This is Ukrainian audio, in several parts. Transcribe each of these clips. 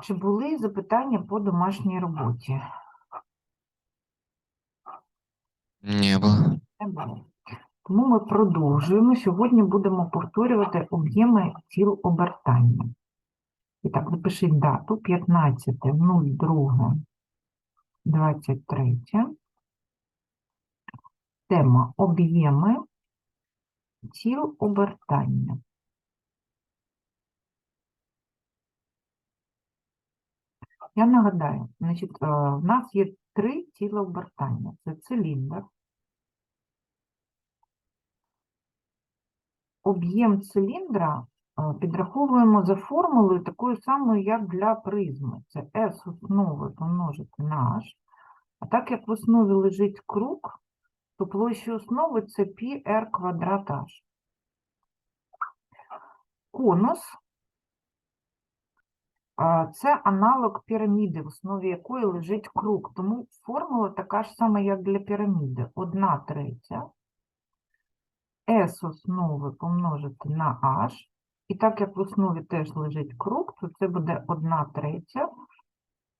Так, чи були запитання по домашній роботі? Не было. Не було. Тому ми продовжуємо. Сьогодні будемо повторювати об'єми тіл обертання. І так, напишіть дату 15.02.23. Тема об'єми тіл обертання. Я нагадаю, значить, е, в нас є три тіла обертання. Це циліндр, об'єм циліндра е, підраховуємо за формулою такою самою, як для призми. Це S основи помножити на H. А так як в основі лежить круг, то площа основи це πr квадрат H. Конус це аналог піраміди, в основі якої лежить круг. Тому формула така ж сама, як для піраміди. 1 третя S основи помножити на H. І так як в основі теж лежить круг, то це буде 1 третя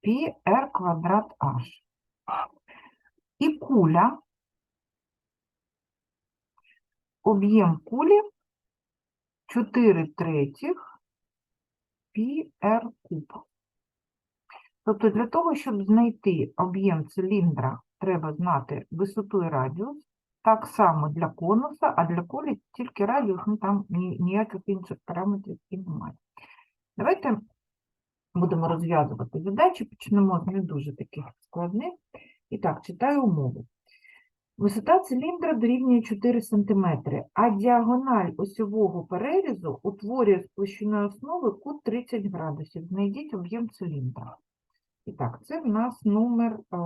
πr квадрат H. І куля, об'єм кулі 4 третіх πr куб. Тобто для того, щоб знайти об'єм циліндра, треба знати висоту і радіус. Так само для конуса, а для кулі тільки радіус, ну там ніяких інших параметрів і немає. Давайте будемо розв'язувати задачі, почнемо з не дуже таких складних. І так, читаю умову. Висота циліндра дорівнює 4 см, а діагональ осьового перерізу утворює з площиною основи кут 30 градусів. Знайдіть об'єм циліндра. І так, це в нас номер е,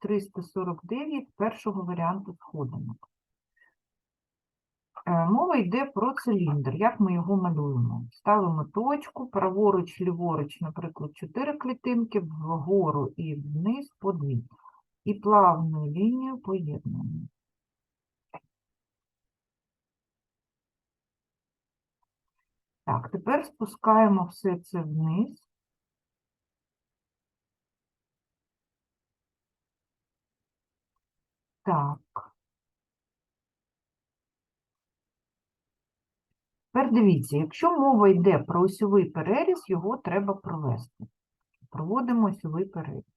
349 першого варіанту сходинок. Е, Мова йде про циліндр. Як ми його малюємо? Ставимо точку, праворуч, ліворуч, наприклад, 4 клітинки, вгору і вниз по 2. І плавною лінією поєднуємо. Так, тепер спускаємо все це вниз. Так. Тепер дивіться, якщо мова йде про осьовий переріз, його треба провести. Проводимо осьовий переріз.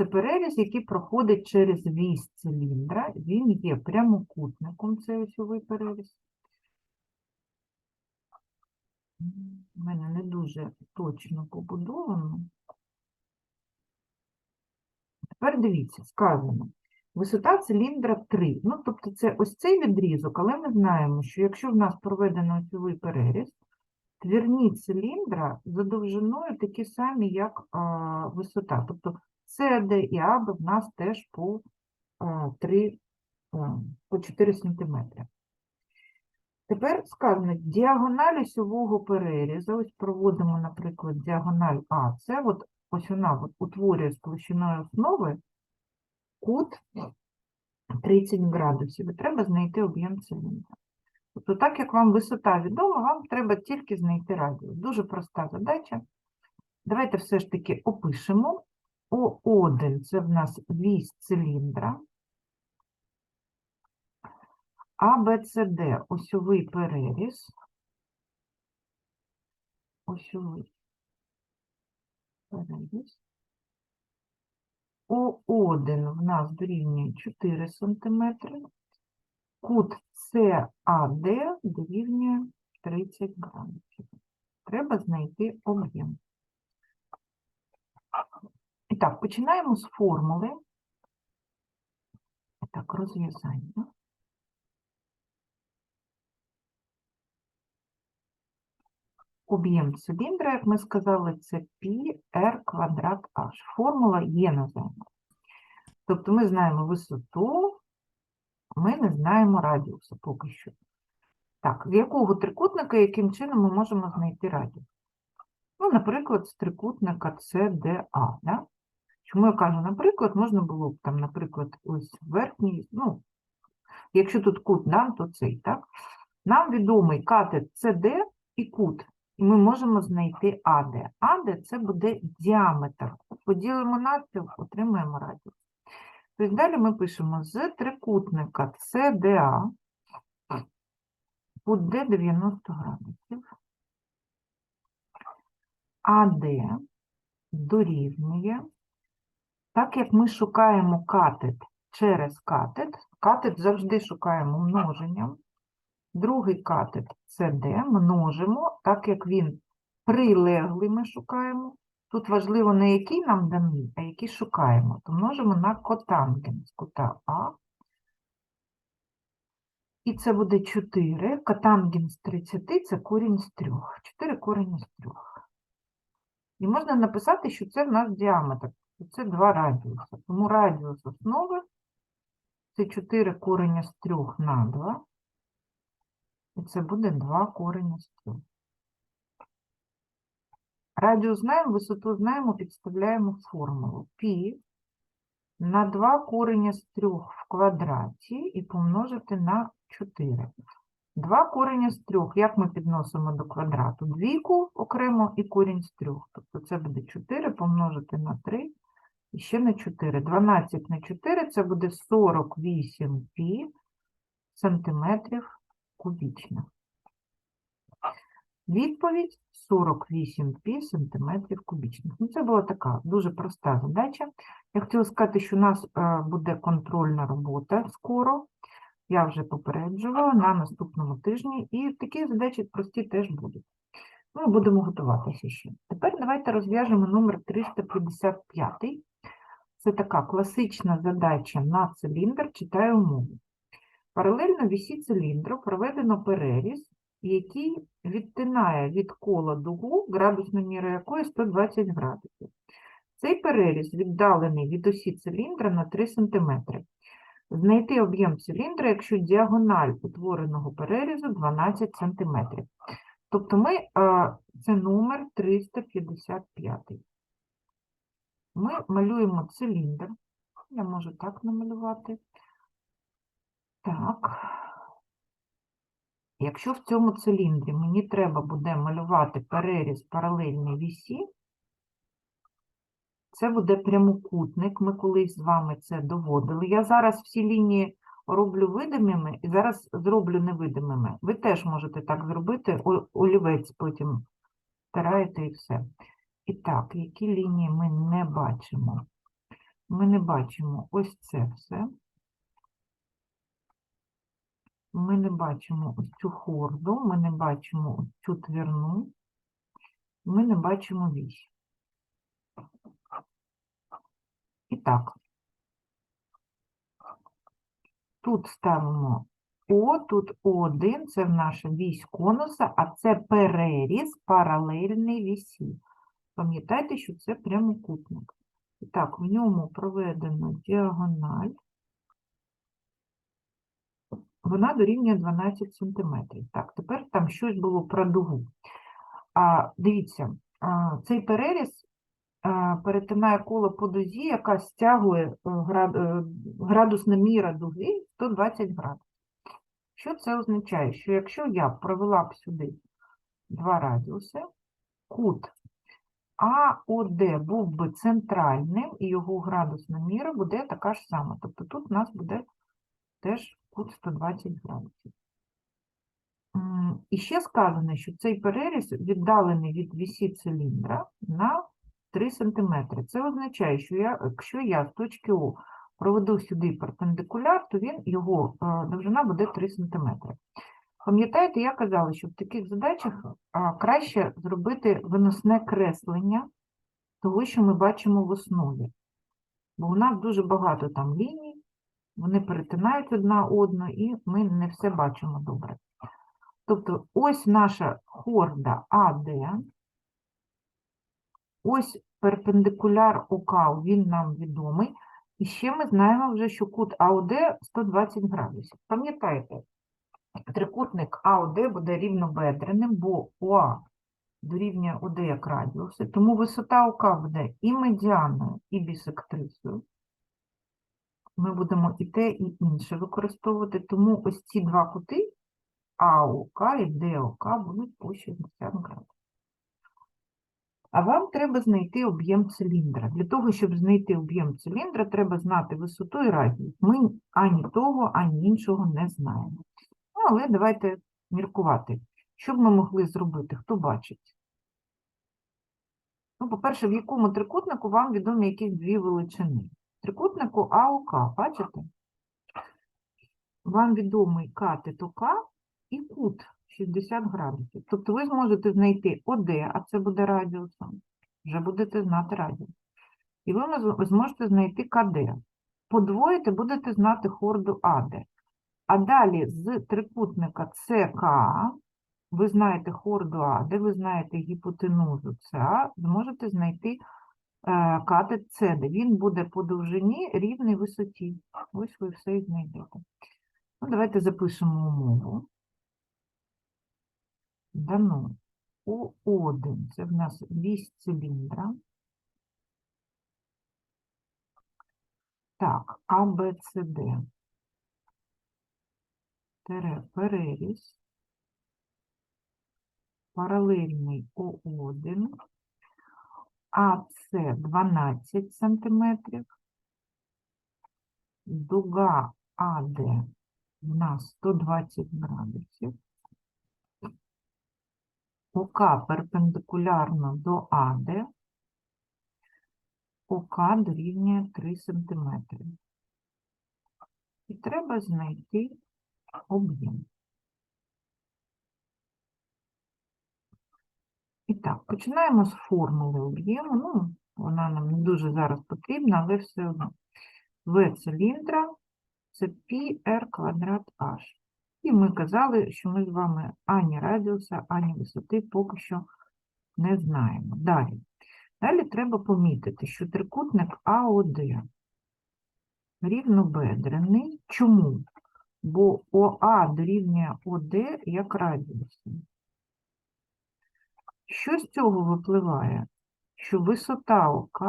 Це переріз, який проходить через вісь циліндра. Він є прямокутником, цей осьовий переріз. У мене не дуже точно побудовано. Тепер дивіться, сказано. Висота циліндра 3. Ну, тобто це ось цей відрізок, але ми знаємо, що якщо в нас проведено осьовий переріз, твірні циліндра за довжиною такі самі, як а, висота. Тобто СД і АБ в нас теж по, 3, по 4 см. Тепер сказано, діагональ осьового перерізу, ось проводимо, наприклад, діагональ А, це от, ось вона утворює з площиною основи кут 30 градусів, і треба знайти об'єм циліндра. Тобто, так як вам висота відома, вам треба тільки знайти радіус. Дуже проста задача. Давайте все ж таки опишемо. О1 – це в нас вісь циліндра. АБЦД – осьовий переріз. Осьовий переріз. О1 в нас дорівнює 4 см. Кут САД дорівнює 30 градусів. Треба знайти об'єм. Так, починаємо з формули. Так, розв'язання. Об'єм циліндра, як ми сказали, це πr квадрат h. Формула є наземна. Тобто ми знаємо висоту, ми не знаємо радіусу поки що. Так, з якого трикутника, яким чином ми можемо знайти радіус? Ну, наприклад, з трикутника CDA. Да? Чому я кажу, наприклад, можна було б там, наприклад, ось верхній, ну, якщо тут кут, да, то цей, так? Нам відомий катет CD і кут, і ми можемо знайти АД. АД це буде діаметр. Поділимо навпіл, отримаємо радіус. Тобто далі ми пишемо з трикутника CDA D 90 градусів. АД дорівнює, так як ми шукаємо катет через катет, катет завжди шукаємо множенням. Другий катет CD множимо, так як він прилеглий ми шукаємо. Тут важливо не який нам даний, а який шукаємо. То множимо на котангенс кута А. І це буде 4. Котангенс 30 це корінь з 3. 4 корінь з 3. І можна написати, що це в нас діаметр. Що Це два радіуси. Тому радіус основи це 4 корення з 3 на 2. І це буде 2 корення з 3. Радіус знаємо, висоту знаємо, підставляємо формулу. Пі на 2 корення з 3 в квадраті і помножити на 4. 2 корення з 3, як ми підносимо до квадрату? Двійку окремо і корінь з 3. Тобто це буде 4 помножити на 3 і ще на 4. 12 на 4 це буде 48 пі сантиметрів кубічних. Відповідь 48 пі сантиметрів кубічних. Ну, це була така дуже проста задача. Я хотіла сказати, що у нас е, буде контрольна робота скоро. Я вже попереджувала на наступному тижні, і такі задачі прості теж будуть. Ми будемо готуватися ще. Тепер давайте розв'яжемо номер 355. Це така класична задача на циліндр, читаю умови. Паралельно вісі циліндру проведено переріз, який відтинає від кола дугу, градусна міра якої 120 градусів. Цей переріз віддалений від осі циліндра на 3 см. Знайти об'єм циліндра, якщо діагональ утвореного перерізу 12 см. Тобто ми, це номер 355. Ми малюємо циліндр. Я можу так намалювати. Так. Якщо в цьому циліндрі мені треба буде малювати переріз паралельний вісі, це буде прямокутник. Ми колись з вами це доводили. Я зараз всі лінії роблю видимими і зараз зроблю невидимими. Ви теж можете так зробити, олівець потім стираєте і все. І так, які лінії ми не бачимо? Ми не бачимо ось це все. Ми не бачимо ось цю хорду, ми не бачимо ось цю твірну, ми не бачимо вісь. І так. Тут ставимо О, тут О1, це наша вісь конуса, а це переріз паралельний вісі. Пам'ятайте, що це прямокутник. І так, в ньому проведено діагональ. Вона дорівнює 12 см. Так, тепер там щось було про дугу. А, дивіться, а, цей переріз а, перетинає коло по дузі, яка стягує е, град, е, градусна міра дуги 120 градусів. Що це означає? Що якщо я провела б сюди два радіуси, кут АОД був би центральним, і його градусна міра буде така ж сама. Тобто тут у нас буде теж кут 120 градусів. І ще сказано, що цей переріз віддалений від вісі циліндра на 3 см. Це означає, що я, якщо я з точки О проведу сюди перпендикуляр, то він, його е, довжина буде 3 см. Пам'ятаєте, я казала, що в таких задачах а, краще зробити виносне креслення того, що ми бачимо в основі. Бо у нас дуже багато там ліній, вони перетинають одна одну, і ми не все бачимо добре. Тобто ось наша хорда АД, ось перпендикуляр ОК, він нам відомий. І ще ми знаємо вже, що кут АОД 120 градусів. Пам'ятаєте, трикутник АОД буде рівнобедреним, бо ОА дорівнює ОД як радіуси, тому висота ОК буде і медіаною, і бісектрисою. Ми будемо і те, і інше використовувати, тому ось ці два кути АОК і ДОК будуть по 60 градусів. А вам треба знайти об'єм циліндра. Для того, щоб знайти об'єм циліндра, треба знати висоту і радіус. Ми ані того, ані іншого не знаємо. Але давайте міркувати. Що б ми могли зробити? Хто бачить? Ну, по-перше, в якому трикутнику вам відомі якісь дві величини? Трикутнику АОК, бачите? Вам відомий катет ОК і кут 60 градусів. Тобто ви зможете знайти ОД, а це буде радіусом. Вже будете знати радіус. І ви зможете знайти КД. Подвоїти будете знати хорду АД. А далі з трикутника ЦК ви знаєте хорду АД, ви знаєте гіпотенузу ЦА, зможете знайти е, катет СД. Він буде по довжині рівний висоті. Ось ви все і знайдете. Ну, давайте запишемо умову. Дано О1 це в нас вісь циліндра. Так, АБЦД. Тере переріз. Паралельний О1. АЦ 12 сантиметрів. Дуга АД в нас 120 градусів. ОК перпендикулярно до АД. ОК дорівнює 3 см. І треба знайти об'єм. І так, починаємо з формули об'єму. Ну, вона нам не дуже зараз потрібна, але все одно. В циліндра це πr квадрат h. І ми казали, що ми з вами ані радіуса, ані висоти поки що не знаємо. Далі. Далі треба помітити, що трикутник АОД рівнобедрений. Чому? Бо ОА дорівнює ОД як радіус. Що з цього випливає? Що висота ОК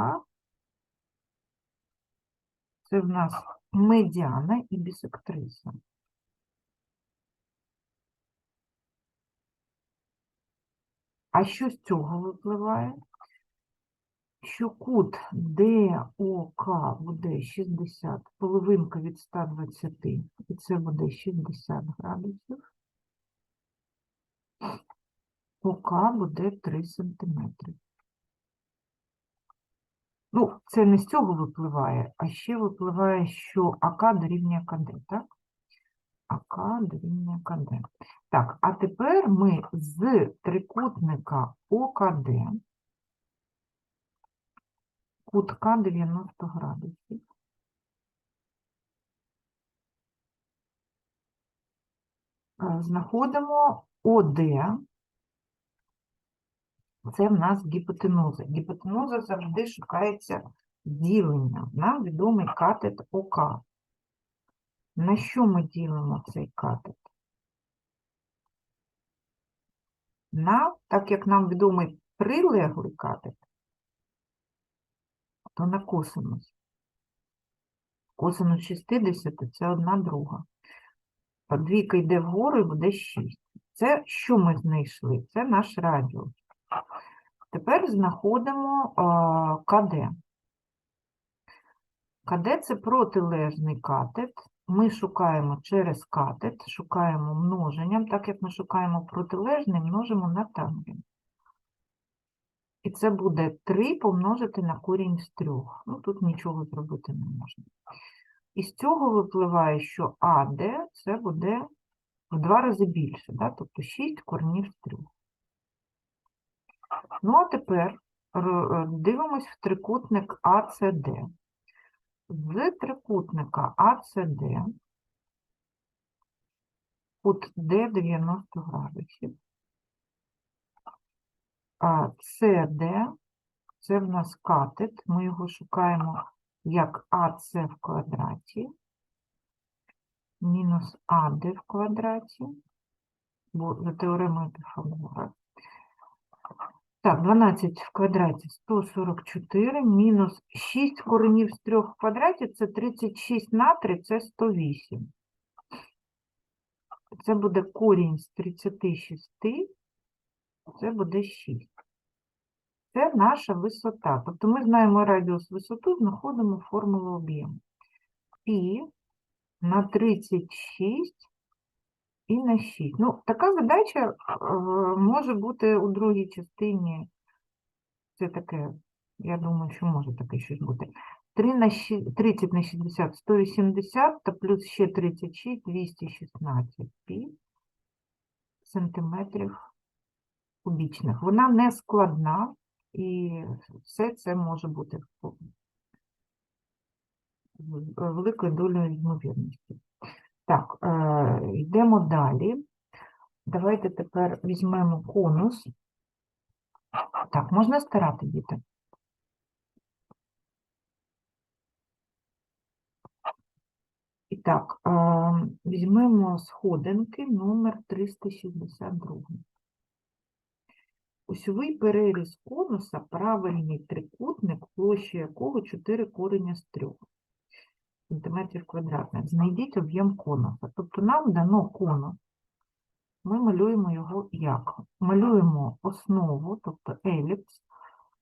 це в нас медіана і бісектриса. А що з цього випливає? Що кут ДОК буде 60, половинка від 120, і це буде 60 градусів. ОК буде 3 сантиметри. Ну, це не з цього випливає, а ще випливає, що АК дорівнює КД, так? АК дорівнює КД. Так, а тепер ми з трикутника ОКД, кутка 90 градусів, е, знаходимо ОД, це в нас гіпотенуза. Гіпотенуза завжди шукається діленням. Нам відомий катет ОК. На що ми ділимо цей катет? На, так як нам відомий прилеглий катет, то на косинус. Косинус 60 – це одна друга. Двійка йде вгору і буде 6. Це що ми знайшли? Це наш радіус. Тепер знаходимо КД. КД – це протилежний катет. Ми шукаємо через катет, шукаємо множенням, так як ми шукаємо протилежний, множимо на тангенс. І це буде 3 помножити на корінь з 3. Ну, тут нічого зробити не можна. І з цього випливає, що АД це буде в два рази більше, да? тобто 6 коренів з 3. Ну, а тепер е, дивимось в трикутник АЦД. З трикутника АЦД кут Д 90 градусів. А СД це в нас катет. Ми його шукаємо як АЦ в квадраті мінус АД в квадраті, бо за теоремою Піфагора. Так, 12 в квадраті 144, мінус 6 коренів з 3 в квадраті, це 36 на 3, це 108. Це буде корінь з 36, це буде 6. Це наша висота. Тобто ми знаємо радіус висоту, знаходимо формулу об'єму. Пі на 36 і на 6. Ну, така задача е, може бути у другій частині. Це таке, я думаю, що може таке щось бути. 3 на 6, 30 на 60 180 та плюс ще 36 216 пі сантиметрів кубічних. Вона не складна і все це може бути великою долею ймовірності. Так, е, йдемо далі. Давайте тепер візьмемо конус. Так, можна стирати, діти? І так, е, візьмемо сходинки номер 362. Осьовий переріз конуса – правильний трикутник, площа якого 4 корення з 3 сантиметрів квадратних. Знайдіть об'єм конуса. Тобто нам дано конус. Ми малюємо його як? Малюємо основу, тобто еліпс,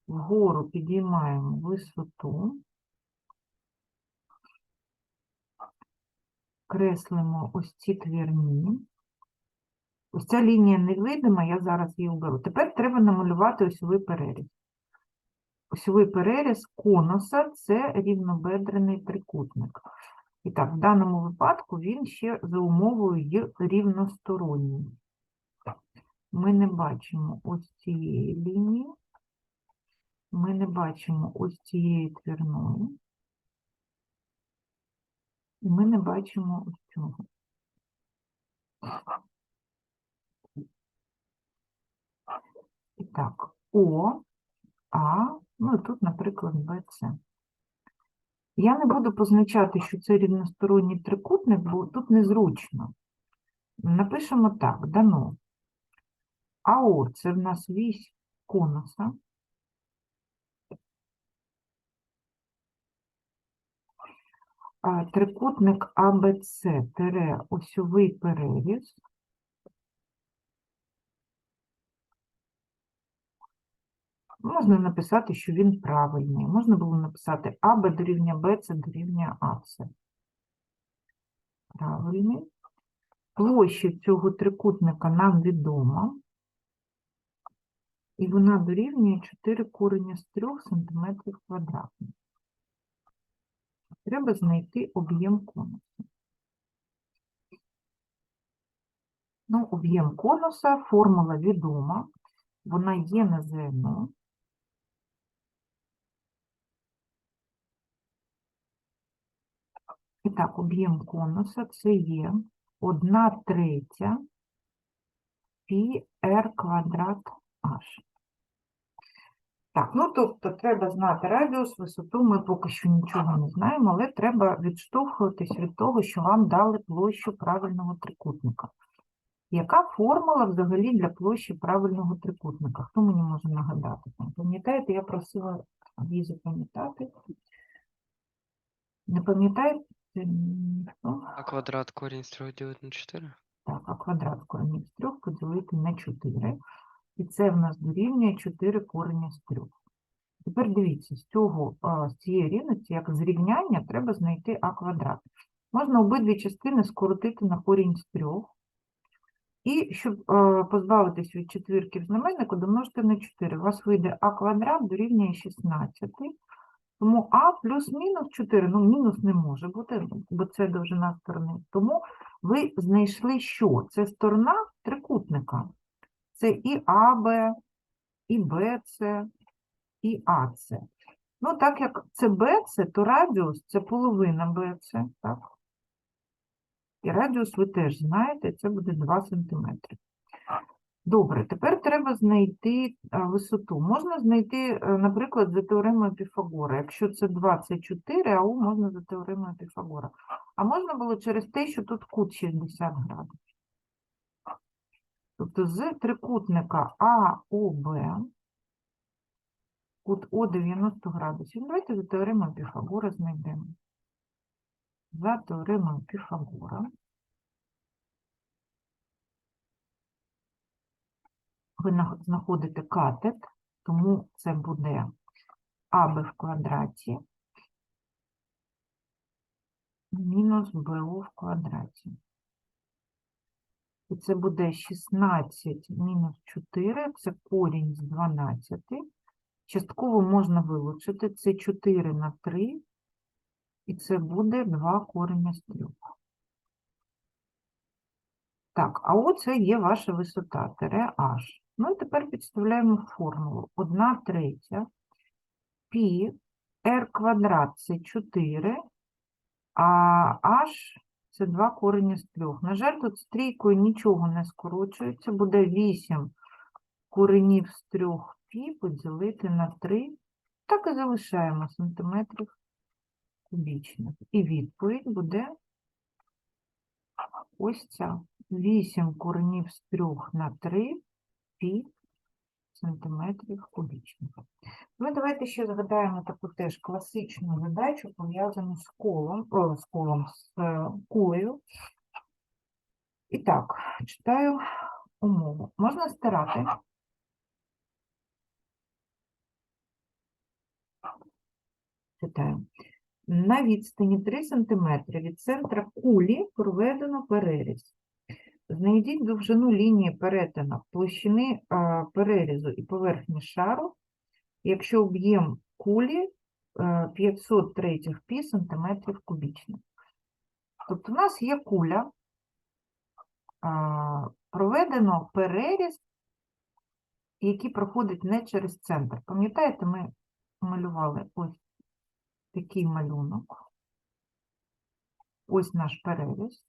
вгору підіймаємо висоту, креслимо ось ці твірні. Ось ця лінія невидима, я зараз її уберу. Тепер треба намалювати осьовий переріз. Осьовий переріз конуса – це рівнобедрений трикутник. І так, в даному випадку він ще за умовою є рівносторонній. Ми не бачимо ось цієї лінії, ми не бачимо ось цієї твірної, і ми не бачимо ось цього. І так, О, А, ну і тут, наприклад, БЦ. Я не буду позначати, що це рівносторонній трикутник, бо тут незручно. Напишемо так, дано. АО – це в нас вісь конуса. Трикутник АБЦ осьовий переріз. Можна написати, що він правильний. Можна було написати АБ дорівнює БЦ дорівнює АЦ. Правильний. Площа цього трикутника нам відома. І вона дорівнює 4 корення з 3 см квадратних. Треба знайти об'єм конусу. Ну, об'єм конуса, формула відома, вона є на ЗНО. І так, об'єм конуса це є 1 третя пі r квадрат h. Так, ну тобто треба знати радіус, висоту, ми поки що нічого не знаємо, але треба відштовхуватись від того, що вам дали площу правильного трикутника. Яка формула взагалі для площі правильного трикутника? Хто мені може нагадати? Пам'ятаєте, я просила її запам'ятати. Не пам'ятаєте? А квадрат корінь з 3 ділити на 4? Так, а квадрат коренів з 3 поділити на 4. І це в нас дорівнює 4 корення з 3. Тепер дивіться, з, цього, з цієї рівності, як зрівняння, треба знайти а квадрат. Можна обидві частини скоротити на корінь з 3. І щоб позбавитись від четвірки в знаменнику, домножити на 4. У вас вийде а квадрат дорівнює 16. Тому а плюс-мінус 4, ну мінус не може бути, бо це довжина сторони. Тому ви знайшли що? Це сторона трикутника. Це і АБ, і БЦ, і АЦ. Ну, так як це БЦ, то радіус це половина БЦ, так? І радіус ви теж знаєте, це буде 2 см. Добре, тепер треба знайти висоту. Можна знайти, е, наприклад, за теоремою Піфагора. Якщо це 2, це 4, а У можна за теоремою Піфагора. А можна було через те, що тут кут 60 градусів. Тобто з трикутника АОБ кут О 90 градусів. Давайте за теоремою Піфагора знайдемо. За теоремою Піфагора. Ви знаходите катет Тому це буде АБ в квадраті мінус БО в квадраті. І це буде 16 мінус 4, це корінь з 12. Частково можна вилучити, це 4 на 3, і це буде 2 корення з 3. Так, а оце є ваша висота, тире h. Ну і тепер підставляємо формулу. 1 третя пі r квадрат це 4, а h це 2 корені з 3. На жаль, тут з трійкою нічого не скорочується, буде 8 коренів з 3 пі поділити на 3. Так і залишаємо сантиметрів кубічних. І відповідь буде ось ця. 8 коренів з 3 на 3 пі сантиметрів кубічних. Ну, давайте ще згадаємо таку теж класичну задачу, пов'язану з колом, о, з колом, з е, кулею. І так, читаю умову. Можна стирати. Читаю. На відстані 3 см від центра кулі проведено переріз. Знайдіть довжину лінії перетину площини перерізу і поверхні шару, якщо об'єм кулі е, 500 пі сантиметрів кубічних. Тобто у нас є куля, проведено переріз, який проходить не через центр. Пам'ятаєте, ми малювали ось такий малюнок. Ось наш переріз.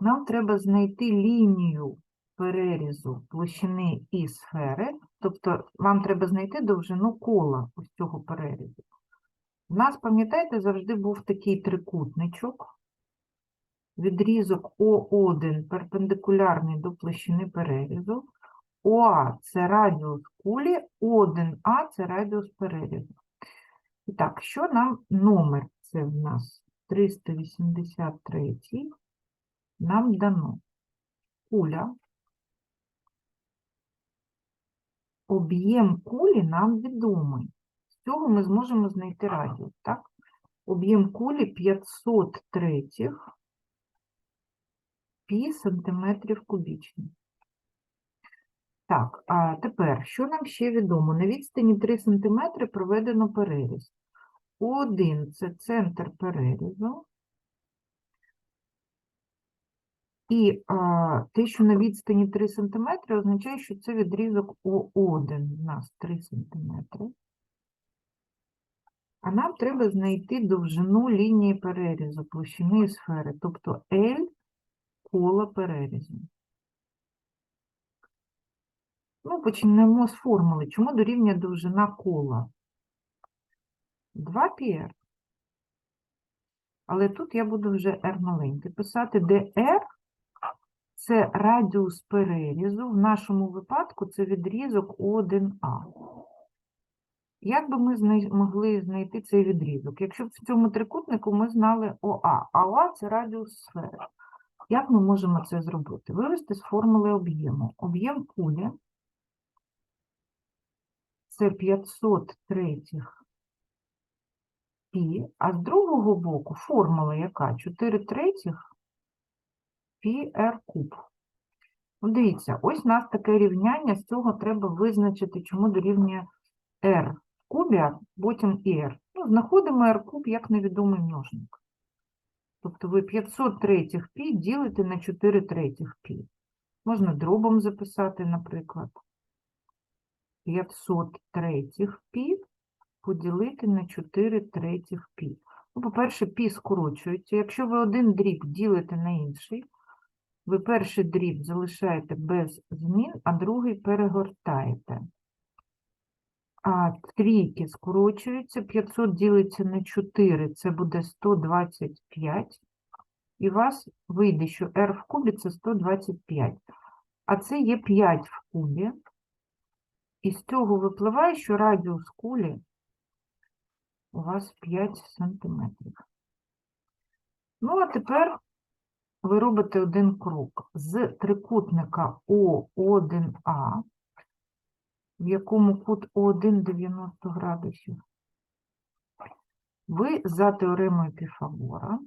Нам треба знайти лінію перерізу площини і сфери, тобто вам треба знайти довжину кола ось цього перерізу. У нас, пам'ятаєте, завжди був такий трикутничок. Відрізок О1 перпендикулярний до площини перерізу. ОА це радіус кулі, О1А це радіус перерізу. І так, що нам номер? Це в нас 383 нам дано куля. Об'єм кулі нам відомий. З цього ми зможемо знайти радіус, так? Об'єм кулі 500 третіх пі сантиметрів кубічних. Так, а тепер, що нам ще відомо? На відстані 3 см проведено переріз. О1 – це центр перерізу. І а, те, що на відстані 3 см, означає, що це відрізок О1 у нас 3 см. А нам треба знайти довжину лінії перерізу, площини сфери, тобто L кола перерізу. Ну, почнемо з формули. Чому дорівнює довжина кола? 2 πr. Але тут я буду вже r маленький писати, де r – це радіус перерізу. В нашому випадку це відрізок О1А. Як би ми знай- могли знайти цей відрізок? Якщо б в цьому трикутнику ми знали ОА, а ОА – це радіус сфери. Як ми можемо це зробити? Вивести з формули об'єму. Об'єм кулі – це 500 третіх пі, а з другого боку формула яка? 4 третіх пі r куб. Ну, дивіться, ось у нас таке рівняння, з цього треба визначити, чому дорівнює r в кубі, а потім і r. Ну, знаходимо r куб як невідомий множник. Тобто ви 500 третіх пі ділите на 4 третіх пі. Можна дробом записати, наприклад. 500 третіх пі поділити на 4 третіх пі. Ну, по-перше, пі скорочується. Якщо ви один дріб ділите на інший, ви перший дріб залишаєте без змін, а другий перегортаєте. А трійки скорочуються, 500 ділиться на 4, це буде 125. І у вас вийде, що r в кубі це 125. А це є 5 в кубі. І з цього випливає, що радіус кулі у вас 5 сантиметрів. Ну, а тепер ви робите один крок. З трикутника О1А в якому кут О1 90 градусів. Ви за теоремою Піфагора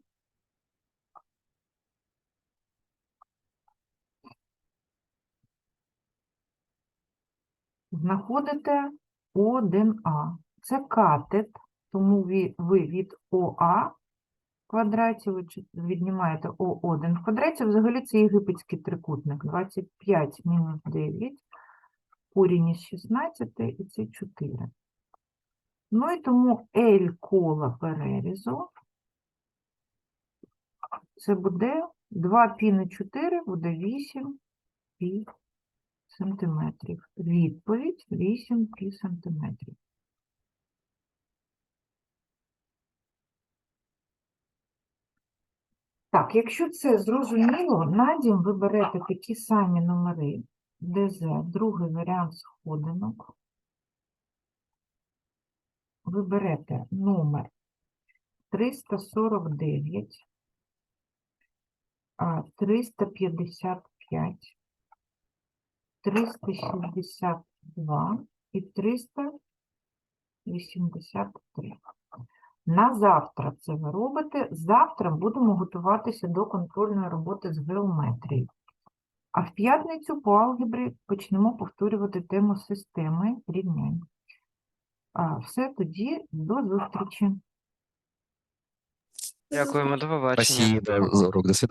знаходите О1А. Це катет, тому ви, від ОА квадраті ви віднімаєте О1 в квадраті. Взагалі це єгипетський трикутник. 25 мінус 9, корінь із 16 і це 4. Ну і тому L кола перерізу. Це буде 2 пі на 4, буде 8 пі сантиметрів. Відповідь 8 пі сантиметрів. Так, якщо це зрозуміло, на дім ви берете такі самі номери ДЗ, другий варіант сходинок. Ви берете номер 349, 355, 362 і 383. На завтра це ви робите. Завтра будемо готуватися до контрольної роботи з геометрії. А в п'ятницю по алгебрі почнемо повторювати тему системи рівнянь. А, все тоді до зустрічі. Дякуємо, до побачення. Спасибо за урок. До свидания.